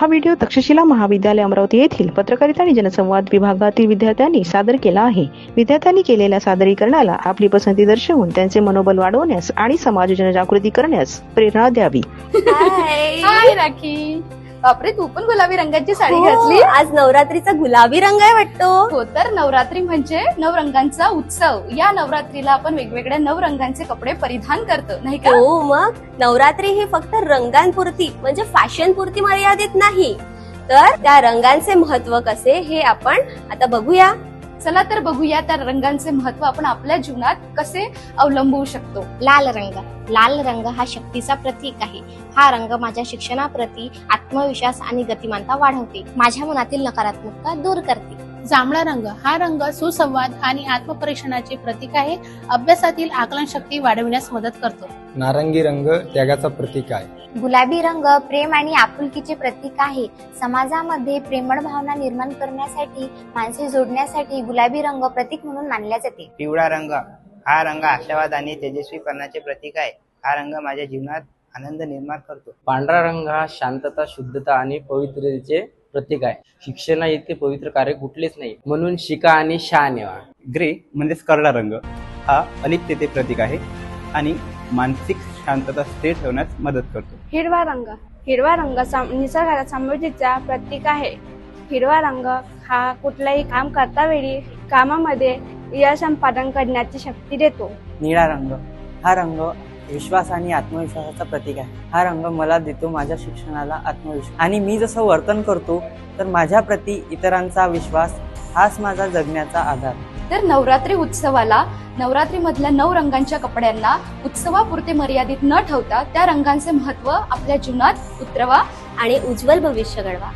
हा व्हिडिओ तक्षशिला महाविद्यालय अमरावती येथील पत्रकारिता आणि जनसंवाद विभागातील विद्यार्थ्यांनी सादर केला आहे. विद्यार्थ्यांनी केलेल्या सादरीकरणाला आपली पसंती दर्शवून त्यांचे मनोबल वाढवण्यास आणि समाज जनजागृती करण्यास प्रेरणा द्यावी. हाय. हाय राखी बापरे तू पण गुलाबी रंगाची साडी हो, घातली? आज नवरात्रीचा गुलाबी रंग आहे वाटतो. हो तर नवरात्री म्हणजे नवरंगांचा उत्सव. या नवरात्रीला आपण वेगवेगळ्या नवरंगांचे कपडे परिधान करतो नाही का? हो मग नवरात्री ही फक्त रंगांपुरती म्हणजे फॅशन पुरती मर्यादित नाही. तर त्या रंगांचे महत्त्व कसे हे आपण आता बघूया. चला तर बघूया त्या रंगांचे महत्त्व आपण आपल्या जीवनात कसे अवलंबवू शकतो. लाल रंग. लाल रंग हा शक्तीचा प्रतीक आहे. हा रंग माझ्या शिक्षणाप्रती आत्मविश्वास आणि गतिमानता वाढवते. माझ्या मनातील नकारात्मकता दूर करते. जांभळा रंग. हा रंग सुसंवाद आणि आत्मपरीक्षणाचे प्रतीक आहे. अभ्यासातील आकलन शक्ती वाढविण्यास मदत करतो. नारंगी रंग त्यागाचा प्रतीक आहे. गुलाबी रंग प्रेम आणि आपुलकीचे प्रतीक आहे. समाजामध्ये प्रेमळ भावना निर्माण करण्यासाठी माणसे जोडण्यासाठी गुलाबी रंग प्रतीक म्हणून मानल्या जाते. पिवळा रंग हा रंग आशावाद आणि तेजस्वीकरणाचे प्रतीक आहे. हा रंग माझ्या जीवनात आनंद निर्माण करतो. पांढरा रंग हा शांतता शुद्धता आणि पवित्रतेचे प्रतीक आहे. शिक्षणा इतके पवित्र कार्य कुठलेच नाही. म्हणून शिका आणि शा नेवा. ग्रे म्हणजेच करडा रंग हा अलिप्तते प्रतीक आहे आणि मानसिक शांतता स्थिर ठेवण्यास मदत करतो. हिरवा रंग हिरवा रंग सम- निसर्गाच्या समृद्धीचा प्रतीक आहे. हिरवा रंग हा कुठलाही काम करता वेळी कामामध्ये यश संपादन करण्याची शक्ती देतो. निळा रंग हा रंग विश्वास आणि आत्मविश्वासाचा प्रतीक आहे. हा रंग मला देतो माझ्या शिक्षणाला आत्मविश्वास. आणि मी जसं वर्तन करतो तर माझ्या प्रती इतरांचा विश्वास हाच माझा जगण्याचा आधार. तर नवरात्री उत्सवाला नवरात्रीमधल्या नऊ रंगांच्या कपड्यांना उत्सवापुरते मर्यादित न ठेवता त्या रंगांचे महत्त्व आपल्या जीवनात उतरवा आणि उज्ज्वल भविष्य घडवा.